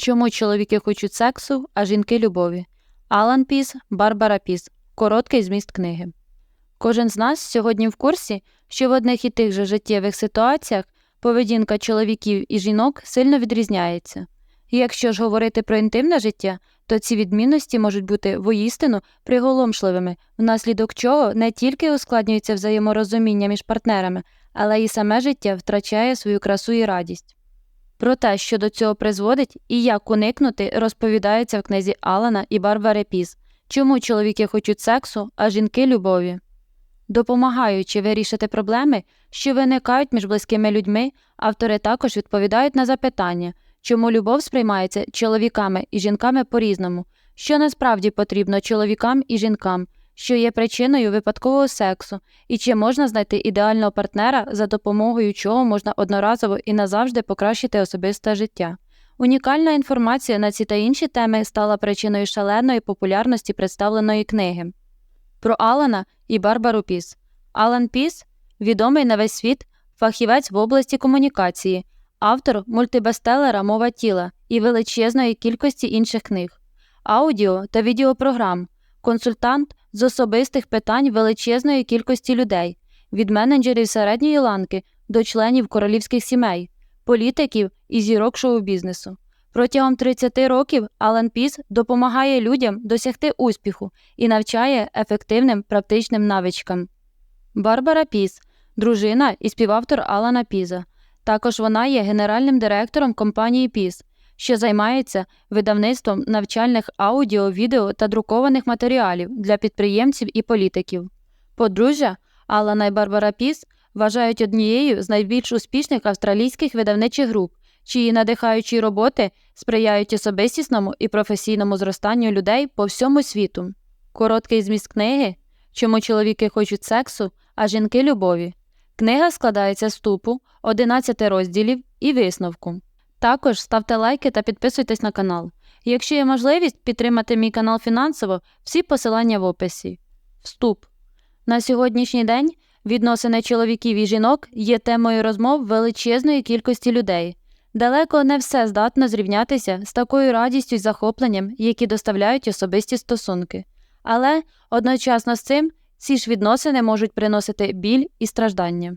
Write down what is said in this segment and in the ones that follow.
Чому чоловіки хочуть сексу, а жінки любові? Алан Піс, Барбара Піс. Короткий зміст книги. Кожен з нас сьогодні в курсі, що в одних і тих же життєвих ситуаціях поведінка чоловіків і жінок сильно відрізняється. І якщо ж говорити про інтимне життя, то ці відмінності можуть бути воїстину приголомшливими, внаслідок чого не тільки ускладнюється взаєморозуміння між партнерами, але і саме життя втрачає свою красу і радість. Про те, що до цього призводить і як уникнути, розповідається в книзі Алана і Барбари Піс Чому чоловіки хочуть сексу, а жінки любові. Допомагаючи вирішити проблеми, що виникають між близькими людьми, автори також відповідають на запитання, чому любов сприймається чоловіками і жінками по-різному, що насправді потрібно чоловікам і жінкам, що є причиною випадкового сексу, і чи можна знайти ідеального партнера, за допомогою чого можна одноразово і назавжди покращити особисте життя. Унікальна інформація на ці та інші теми стала причиною шаленої популярності представленої книги. Про Алана і Барбару Піс. Алан Піс відомий на весь світ фахівець в області комунікації, автор мультибестелера Мова тіла і величезної кількості інших книг, аудіо та відеопрограм, консультант з особистих питань величезної кількості людей, від менеджерів середньої ланки до членів королівських сімей, політиків і зірок шоу-бізнесу. Протягом 30 років Алан Піс допомагає людям досягти успіху і навчає ефективним практичним навичкам. Барбара Піс, дружина і співавтор Алана Піза. Також вона є генеральним директором компанії Піс, що займається видавництвом навчальних аудіо, відео та друкованих матеріалів для підприємців і політиків. Подружжя Алана і Барбара Піс вважають однією з найбільш успішних австралійських видавничих груп, чиї надихаючі роботи сприяють особистісному і професійному зростанню людей по всьому світу. Короткий зміст книги Чому чоловіки хочуть сексу, а жінки любові. Книга складається з вступу, 11 розділів і висновку. Також ставте лайки та підписуйтесь на канал. Якщо є можливість підтримати мій канал фінансово, всі посилання в описі. Вступ. На сьогоднішній день відносини чоловіків і жінок є темою розмов величезної кількості людей. Далеко не все здатно зрівнятися з такою радістю й захопленням, які доставляють особисті стосунки. Але одночасно з цим ці ж відносини можуть приносити біль і страждання.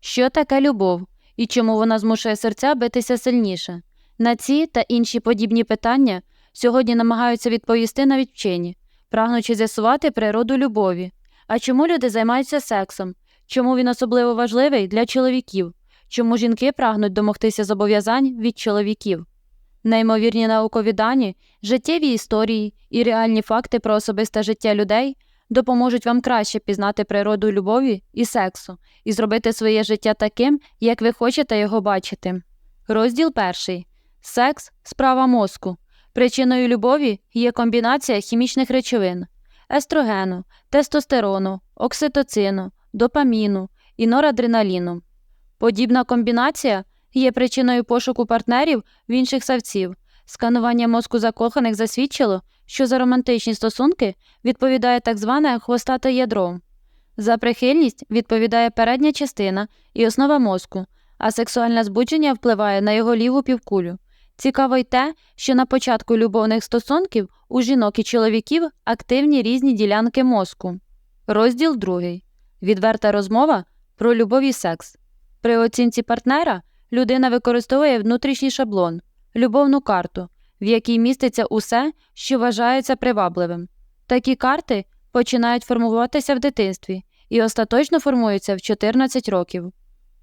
Що таке любов і чому вона змушує серця битися сильніше? На ці та інші подібні питання сьогодні намагаються відповісти навіть вчені, прагнучи з'ясувати природу любові. А чому люди займаються сексом? Чому він особливо важливий для чоловіків? Чому жінки прагнуть домогтися зобов'язань від чоловіків? Неймовірні наукові дані, життєві історії і реальні факти про особисте життя людей допоможуть вам краще пізнати природу любові і сексу і зробити своє життя таким, як ви хочете його бачити. Розділ перший секс справа мозку. Причиною любові є комбінація хімічних речовин естрогену, тестостерону, окситоцину, допаміну і норадреналіну. Подібна комбінація є причиною пошуку партнерів в інших савців. Сканування мозку закоханих засвідчило, що за романтичні стосунки відповідає так зване хвостате ядро. За прихильність відповідає передня частина і основа мозку, а сексуальне збудження впливає на його ліву півкулю. Цікаво й те, що на початку любовних стосунків у жінок і чоловіків активні різні ділянки мозку. Розділ 2. Відверта розмова про любов і секс. При оцінці партнера людина використовує внутрішній шаблон, любовну карту, в якій міститься усе, що вважається привабливим. Такі карти починають формуватися в дитинстві і остаточно формуються в 14 років.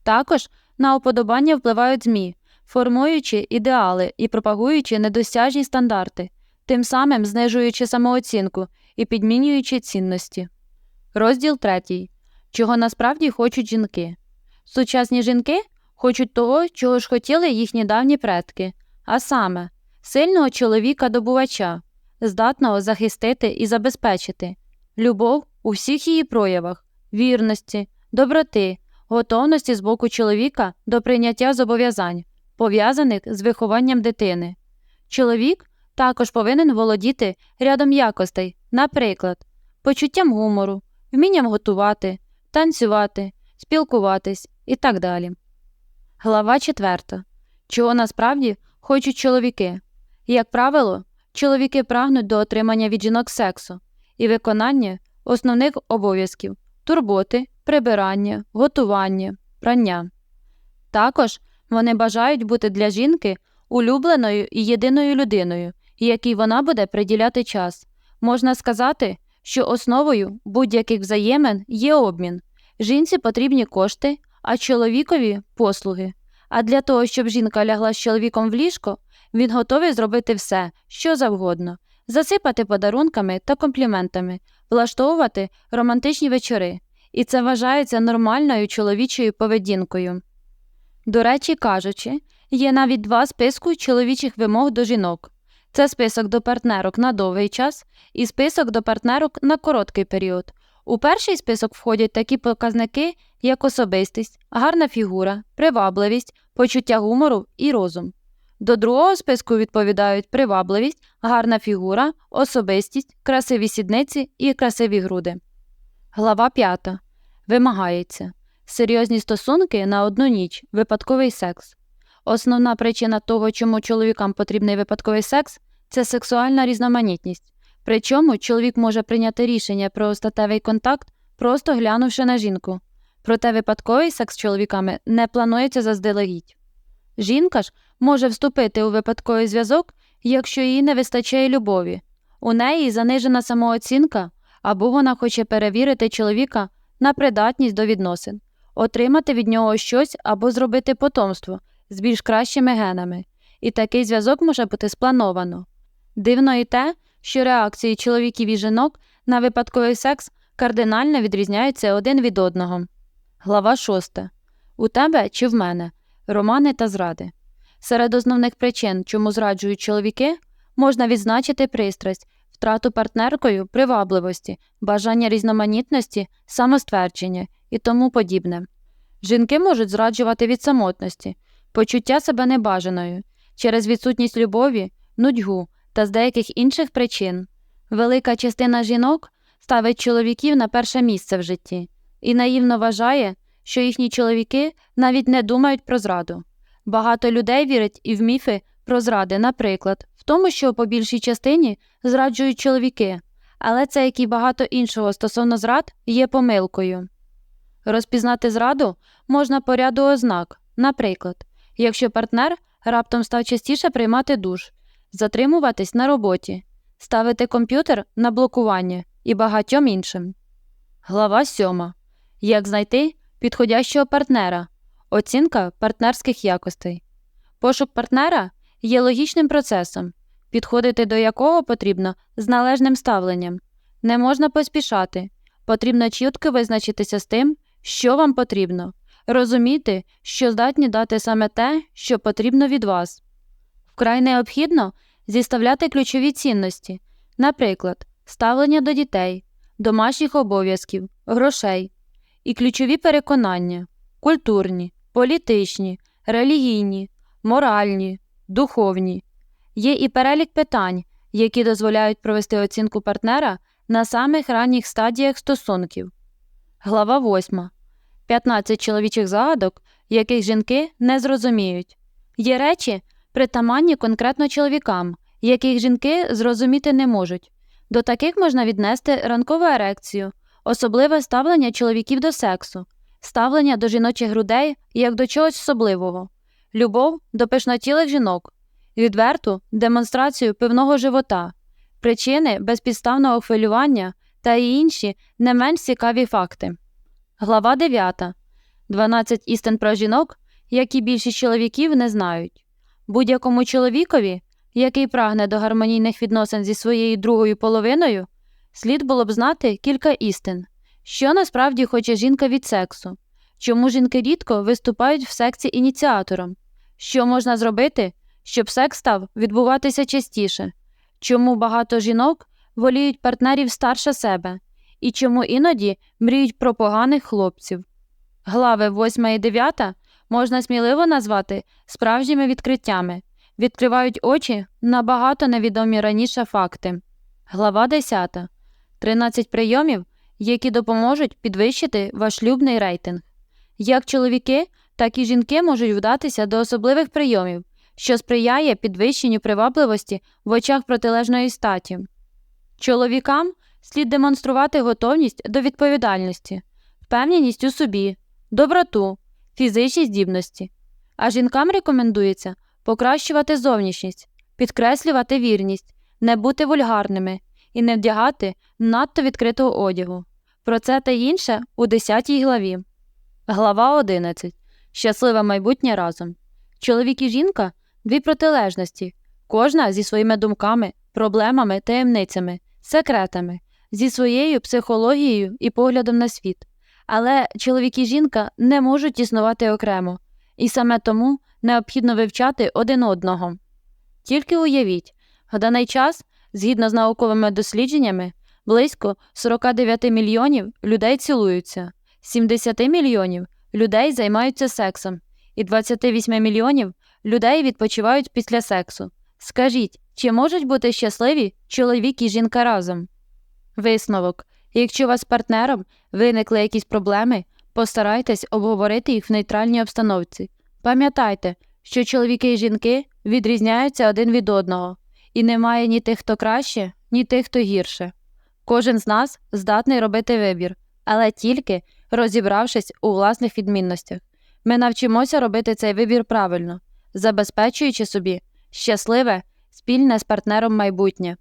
Також на уподобання впливають ЗМІ, формуючи ідеали і пропагуючи недосяжні стандарти, тим самим знижуючи самооцінку і підмінюючи цінності. Розділ 3. Чого насправді хочуть жінки. Сучасні жінки хочуть того, чого ж хотіли їхні давні предки, а саме сильного чоловіка-добувача, здатного захистити і забезпечити, любов у всіх її проявах, вірності, доброти, готовності з боку чоловіка до прийняття зобов'язань, пов'язаних з вихованням дитини. Чоловік також повинен володіти рядом якостей, наприклад, почуттям гумору, вмінням готувати, танцювати, спілкуватись і так далі. Глава 4. Чого насправді хочуть чоловіки. Як правило, чоловіки прагнуть до отримання від жінок сексу і виконання основних обов'язків турботи, прибирання, готування, прання. Також вони бажають бути для жінки улюбленою і єдиною людиною, якій вона буде приділяти час. Можна сказати, що основою будь-яких взаємин є обмін. Жінці потрібні кошти, а чоловікові послуги. А для того, щоб жінка лягла з чоловіком в ліжко, він готовий зробити все, що завгодно, засипати подарунками та компліментами, влаштовувати романтичні вечори. І це вважається нормальною чоловічою поведінкою. До речі, кажучи, є навіть два списку чоловічих вимог до жінок. Це список до партнерок на довгий час і список до партнерок на короткий період. У перший список входять такі показники, як особистість, гарна фігура, привабливість, почуття гумору і розум. До другого списку відповідають привабливість, гарна фігура, особистість, красиві сідниці і красиві груди. Глава 5. Вимагається серйозні стосунки на одну ніч, випадковий секс. Основна причина того, чому чоловікам потрібний випадковий секс, це сексуальна різноманітність. Причому чоловік може прийняти рішення про статевий контакт, просто глянувши на жінку. Проте випадковий секс з чоловіками не планується заздалегідь. Жінка ж може вступити у випадковий зв'язок, якщо їй не вистачає любові. У неї занижена самооцінка, або вона хоче перевірити чоловіка на придатність до відносин, отримати від нього щось або зробити потомство з більш кращими генами. І такий зв'язок може бути сплановано. Дивно і те, що реакції чоловіків і жінок на випадковий секс кардинально відрізняються один від одного. Глава 6. У тебе чи в мене романи та зради. Серед основних причин, чому зраджують чоловіки, можна відзначити пристрасть, втрату партнеркою привабливості, бажання різноманітності, самоствердження і тому подібне. Жінки можуть зраджувати від самотності, почуття себе небажаною через відсутність любові, нудьгу та з деяких інших причин. Велика частина жінок ставить чоловіків на перше місце в житті і наївно вважає, що їхні чоловіки навіть не думають про зраду. Багато людей вірять і в міфи про зради, наприклад, в тому, що по більшій частині зраджують чоловіки, але це, як і багато іншого стосовно зрад, є помилкою. Розпізнати зраду можна по ряду ознак, наприклад, якщо партнер раптом став частіше приймати душ, затримуватись на роботі, ставити комп'ютер на блокування і багатьом іншим. Глава 7. Як знайти підходящого партнера, оцінка партнерських якостей. Пошук партнера є логічним процесом, підходити до якого потрібно з належним ставленням. Не можна поспішати, потрібно чітко визначитися з тим, що вам потрібно, розуміти, що здатні дати саме те, що потрібно від вас. Вкрай необхідно зіставляти ключові цінності, наприклад, ставлення до дітей, домашніх обов'язків, грошей, і ключові переконання культурні, політичні, релігійні, моральні, духовні. Є і перелік питань, які дозволяють провести оцінку партнера на самих ранніх стадіях стосунків. Глава 8. 15 чоловічих загадок, яких жінки не зрозуміють. Є речі, притаманні конкретно чоловікам, яких жінки зрозуміти не можуть. До таких можна віднести ранкову ерекцію, особливе ставлення чоловіків до сексу, ставлення до жіночих грудей як до чогось особливого, любов до пишнотілих жінок, відверту демонстрацію пивного живота, причини безпідставного хвилювання та й інші не менш цікаві факти. Глава 9. 12 істин про жінок, які більшість чоловіків не знають. Будь-якому чоловікові, який прагне до гармонійних відносин зі своєю другою половиною, слід було б знати кілька істин, що насправді хоче жінка від сексу, чому жінки рідко виступають в сексі ініціатором, що можна зробити, щоб секс став відбуватися частіше, чому багато жінок воліють партнерів старше себе, і чому іноді мріють про поганих хлопців. Глави 8 і 9 можна сміливо назвати справжніми відкриттями, відкривають очі на багато невідомі раніше факти. Глава 10. 13 прийомів, які допоможуть підвищити ваш шлюбний рейтинг. Як чоловіки, так і жінки можуть вдатися до особливих прийомів, що сприяє підвищенню привабливості в очах протилежної статі. Чоловікам слід демонструвати готовність до відповідальності, впевненість у собі, доброту, фізичні здібності. А жінкам рекомендується покращувати зовнішність, підкреслювати вірність, не бути вульгарними і не вдягати надто відкритого одягу. Про це та інше у 10 главі. Глава 11. Щасливе майбутнє разом. Чоловік і жінка дві протилежності, кожна зі своїми думками, проблемами, таємницями, секретами, зі своєю психологією і поглядом на світ. Але чоловік і жінка не можуть існувати окремо, і саме тому необхідно вивчати один одного. Тільки уявіть, в даний час, згідно з науковими дослідженнями, близько 49 мільйонів людей цілуються, 70 мільйонів людей займаються сексом, і 28 мільйонів людей відпочивають після сексу. Скажіть, чи можуть бути щасливі чоловік і жінка разом? Висновок. Якщо у вас з партнером виникли якісь проблеми, постарайтесь обговорити їх в нейтральній обстановці. Пам'ятайте, що чоловіки і жінки відрізняються один від одного, і немає ні тих, хто краще, ні тих, хто гірше. Кожен з нас здатний робити вибір, але тільки розібравшись у власних відмінностях. Ми навчимося робити цей вибір правильно, забезпечуючи собі щасливе, спільне з партнером майбутнє.